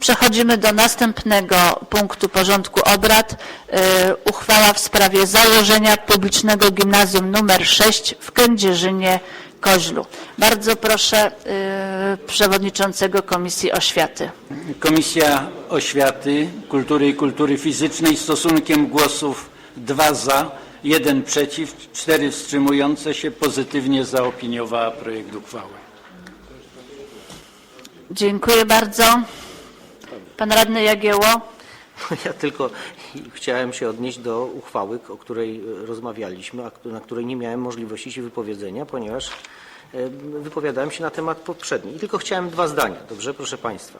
Przechodzimy do następnego punktu porządku obrad. Y, Uchwała w sprawie założenia publicznego gimnazjum nr 6 w Kędzierzynie Koźlu. Bardzo proszę y, przewodniczącego Komisji Oświaty. Komisja Oświaty, Kultury i Kultury Fizycznej stosunkiem głosów 2 za, 1 przeciw, 4 wstrzymujące się pozytywnie zaopiniowała projekt uchwały. Dziękuję bardzo. Pan radny Jagieło. Ja tylko chciałem się odnieść do uchwały, o której rozmawialiśmy, a na której nie miałem możliwości się wypowiedzenia, ponieważ e, wypowiadałem się na temat poprzedni. I tylko chciałem dwa zdania, dobrze, proszę Państwa.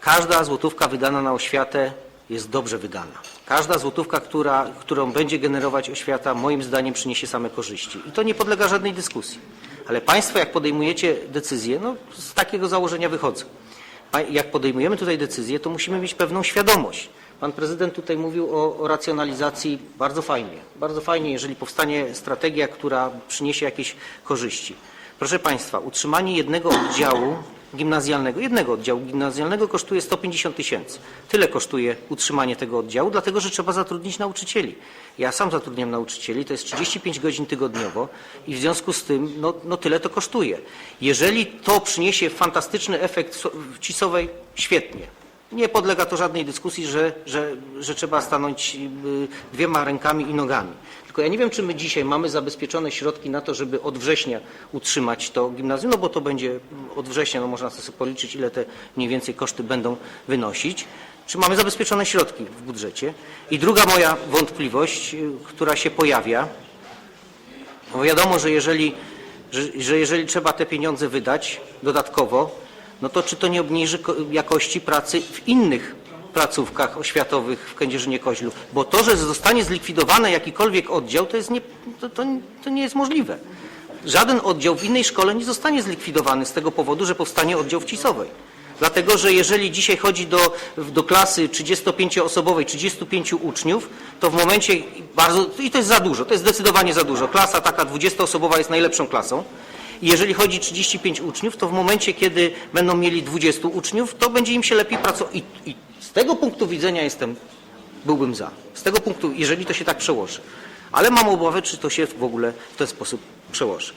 Każda złotówka wydana na oświatę jest dobrze wydana. Każda złotówka, która, którą będzie generować oświata, moim zdaniem przyniesie same korzyści. I to nie podlega żadnej dyskusji. Ale Państwo, jak podejmujecie decyzje, no z takiego założenia wychodzę. Jak podejmujemy tutaj decyzje, to musimy mieć pewną świadomość. Pan prezydent tutaj mówił o, o racjonalizacji bardzo fajnie. Bardzo fajnie, jeżeli powstanie strategia, która przyniesie jakieś korzyści. Proszę Państwa, utrzymanie jednego oddziału gimnazjalnego, jednego oddziału gimnazjalnego kosztuje 150 tysięcy. Tyle kosztuje utrzymanie tego oddziału, dlatego że trzeba zatrudnić nauczycieli. Ja sam zatrudniam nauczycieli, to jest 35 godzin tygodniowo i w związku z tym no, no tyle to kosztuje. Jeżeli to przyniesie fantastyczny efekt so- w Cisowej, świetnie. Nie podlega to żadnej dyskusji, że, że, że trzeba stanąć y, dwiema rękami i nogami. Ja nie wiem, czy my dzisiaj mamy zabezpieczone środki na to, żeby od września utrzymać to gimnazjum, no bo to będzie od września, no można sobie policzyć, ile te mniej więcej koszty będą wynosić. Czy mamy zabezpieczone środki w budżecie? I druga moja wątpliwość, y, która się pojawia, bo wiadomo, że jeżeli, że, że jeżeli trzeba te pieniądze wydać dodatkowo, no to czy to nie obniży ko- jakości pracy w innych placówkach oświatowych w Kędzierzynie-Koźlu? Bo to, że zostanie zlikwidowany jakikolwiek oddział, to, jest nie, to, to, to nie jest możliwe. Żaden oddział w innej szkole nie zostanie zlikwidowany z tego powodu, że powstanie oddział w Cisowej. Dlatego, że jeżeli dzisiaj chodzi do, do klasy 35-osobowej, 35 uczniów, to w momencie bardzo, i to jest za dużo, to jest zdecydowanie za dużo. Klasa taka 20-osobowa jest najlepszą klasą. I jeżeli chodzi 35 uczniów, to w momencie, kiedy będą mieli 20 uczniów, to będzie im się lepiej pracować. I, I z tego punktu widzenia jestem, byłbym za. Z tego punktu, jeżeli to się tak przełoży. Ale mam obawę, czy to się w ogóle w ten sposób przełoży.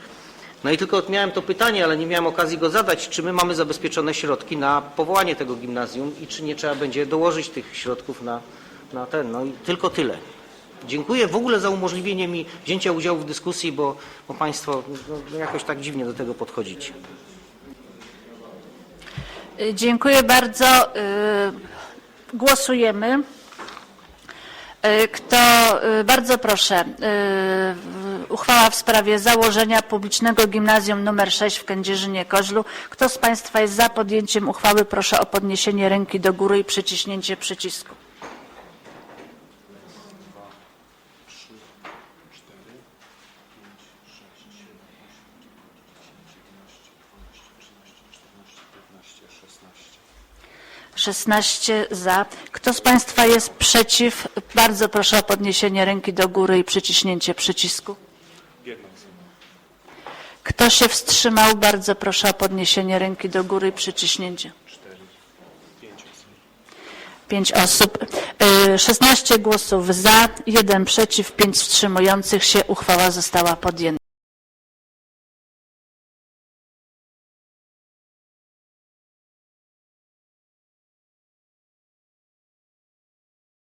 No i tylko miałem to pytanie, ale nie miałem okazji go zadać, czy my mamy zabezpieczone środki na powołanie tego gimnazjum i czy nie trzeba będzie dołożyć tych środków na, na ten. No i tylko tyle. Dziękuję w ogóle za umożliwienie mi wzięcia udziału w dyskusji, bo, bo Państwo no, jakoś tak dziwnie do tego podchodzicie. Y, Dziękuję bardzo. Głosujemy. Y, Kto, y, bardzo proszę, w- uchwała w sprawie założenia publicznego gimnazjum nr 6 w Kędzierzynie-Koźlu. Kto z Państwa jest za podjęciem uchwały, proszę o podniesienie ręki do góry i przyciśnięcie przycisku. Szesnaście za. Kto z Państwa jest przeciw? Bardzo proszę o podniesienie ręki do góry i przyciśnięcie przycisku. Kto się wstrzymał? Bardzo proszę o podniesienie ręki do góry i przyciśnięcie. Pięć osób. Y, 16 głosów za, jeden przeciw, pięć wstrzymujących się. Uchwała została podjęta.